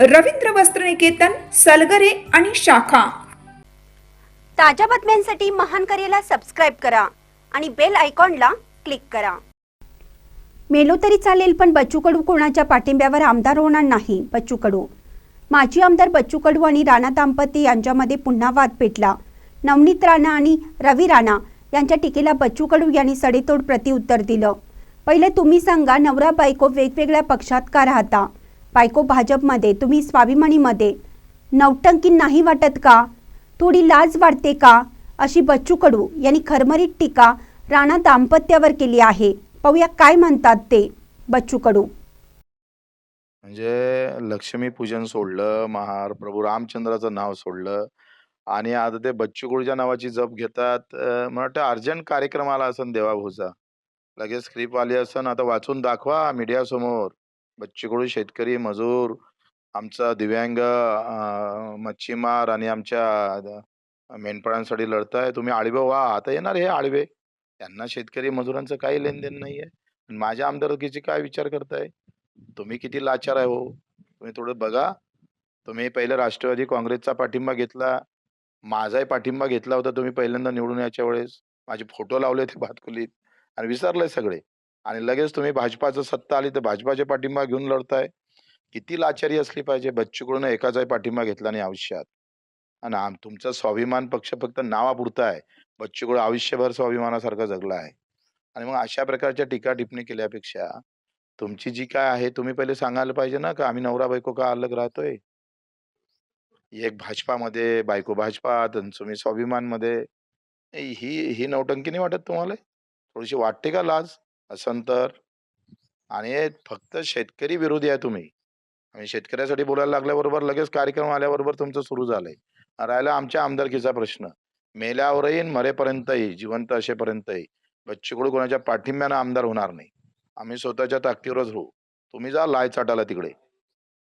रवींद्र वस्त्रनिकेतन सलगरे आणि शाखा. ताज्या बातम्यांसाठी महान करेला सबस्क्राईब करा आणि बेल आयकॉनला क्लिक करा. मेलो तरी चालेल पण बच्चू कडू कोणाच्या पाठिंब्यावर आमदार होणार नाही बच्चू कडू. माजी आमदार बच्चू कडू आणि राणा दाम्पती यांच्यामध्ये पुन्हा वाद पेटला. नवनीत राणा आणि रवी राणा यांच्या टीकेला बच्चू कडू यांनी सडेतोड प्रतिउत्तर दिलं. पहिले तुम्ही सांगा नवरा बायको वेगवेगळ्या पक्षात का राहता? बायको भाजपमध्ये तुम्ही स्वाभिमानीमध्ये. नवटंकी नाही वाटत का? थोडी लाज वाटते का? अशी बच्चू कडू यांनी खरमरीत टीका राणा दाम्पत्यावर केली आहे. पाहूया काय म्हणतात ते बच्चू कडू. म्हणजे लक्ष्मीपूजन सोडलं महार प्रभू रामचंद्राचं नाव सोडलं आणि आता ते बच्चू कडूच्या नावाची जप घेतात. मला वाटतं अर्जंट कार्यक्रम आला असन देवाभाऊचा लगेच स्क्रिप्ट आली असन आता वाचून दाखवा मीडिया बच्चीकडू शेतकरी मजूर आमचा दिव्यांग मच्छीमार आणि आमच्या मेंढपाळांसाठी लढताय. तुम्ही आळवे व्हा. आता येणार हे आळवे त्यांना शेतकरी मजुरांचं काही लेनदेन नाही आहे माझ्या आमदारकीची काय विचार करताय? तुम्ही किती लाचार आहे हो? तुम्ही थोडं बघा. तुम्ही पहिले राष्ट्रवादी काँग्रेसचा पाठिंबा घेतला. माझाही पाठिंबा घेतला होता तुम्ही पहिल्यांदा निवडून याच्या वेळेस. माझे फोटो लावले होते भातकुलीत आणि विसरले सगळे. आणि लगेच तुम्ही भाजपाचं सत्ता आली तर भाजपाचे पाठिंबा घेऊन लढताय. किती लाचारी असली पाहिजे? बच्चूकडून एकाचाही पाठिंबा घेतला नाही आयुष्यात. आणि आम तुमचा स्वाभिमान पक्ष फक्त नावापुरता आहे. बच्चूकडं आयुष्यभर स्वाभिमानासारखा जगला आहे. आणि मग अशा प्रकारच्या टीका टिप्पणी केल्यापेक्षा तुमची जी काय आहे तुम्ही पहिले सांगायला पाहिजे ना का आम्ही नवरा बायको का अलग राहतोय? एक भाजपामध्ये बायको भाजपात आणि तुम्ही स्वाभिमानमध्ये. ही ही नौटंकी नाही वाटत तुम्हाला? थोडीशी वाटते का लाज? असन तर. आणि फक्त शेतकरी विरोधी आहे तुम्ही. आणि शेतकऱ्यासाठी बोलायला लागल्याबरोबर लगेच कार्यक्रम आल्याबरोबर तुमचं सुरू झालंय. राहिला आमच्या आमदारकीचा प्रश्न. मेल्यावरही मरेपर्यंतही जिवंत असेपर्यंतही बच्चूकडू कोणाच्या पाठिंब्यानं आमदार होणार नाही. आम्ही स्वतःच्या ताकदीवरच राहू. तुम्ही जा लाय चाटाला तिकडे.